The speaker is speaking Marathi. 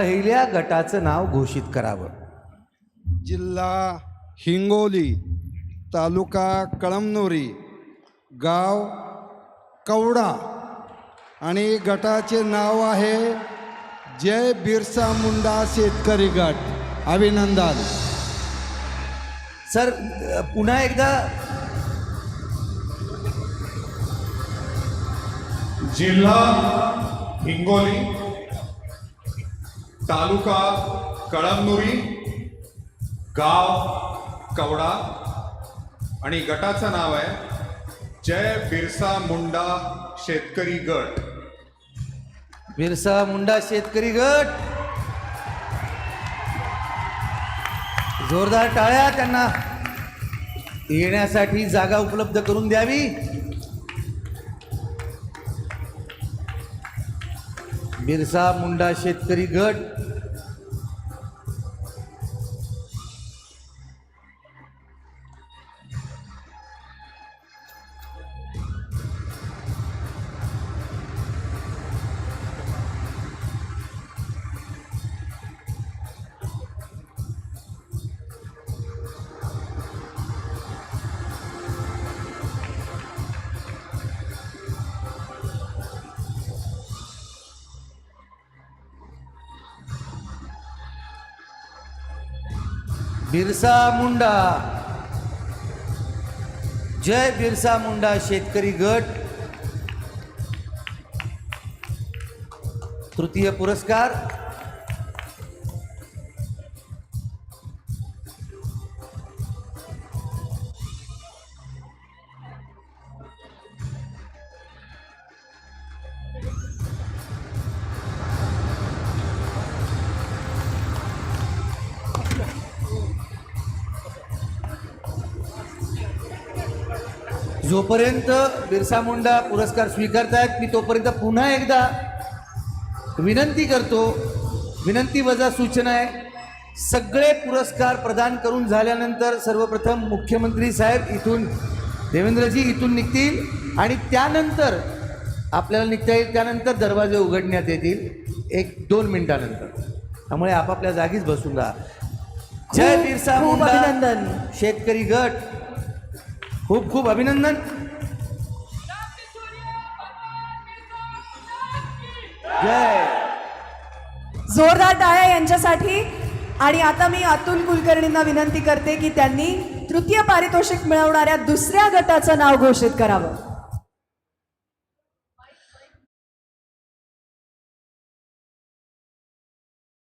पहिल्या गटाचं नाव घोषित करावं. जिल्हा हिंगोली तालुका कळमनुरी गाव कवडा आणि गटाचे नाव आहे जय बिरसा मुंडा शेतकरी गट. अभिनंदन. सर पुन्हा एकदा. जिल्हा हिंगोली तालुका कळमनुरी गाव कवडा आणि गटाचं नाव आहे जय बिरसा मुंडा शेतकरी गट. बिरसा मुंडा शेतकरी गट. जोरदार टाळ्या त्यांना येण्यासाठी जागा उपलब्ध करून द्यावी. बिरसा मुंडा शेतकरी गट. बिरसा मुंडा. जय बिरसा मुंडा शेतकरी गट. तृतीय पुरस्कार. जोपर्यंत बिरसा मुंडा पुरस्कार स्वीकारतायत मी तोपर्यंत पुन्हा एकदा विनंती करतो विनंती वजा सूचना आहे सगळे पुरस्कार प्रदान करून झाल्यानंतर सर्वप्रथम मुख्यमंत्री साहेब इथून देवेंद्रजी इथून निघतील आणि त्यानंतर आपल्याला निघता येईल त्यानंतर दरवाजे उघडण्यात येतील एक दोन मिनिटानंतर. त्यामुळे आपापल्या जागीच बसून राहा. जय बिरसा मुंडा. शेतकरी गट. खूप खूप अभिनंदन. जय. जोरदार टाळ्या यांच्यासाठी. आणि आता मी अतुल कुलकर्णींना विनंती करते की त्यांनी तृतीय पारितोषिक मिळवणाऱ्या दुसऱ्या गटाचं नाव घोषित करावं.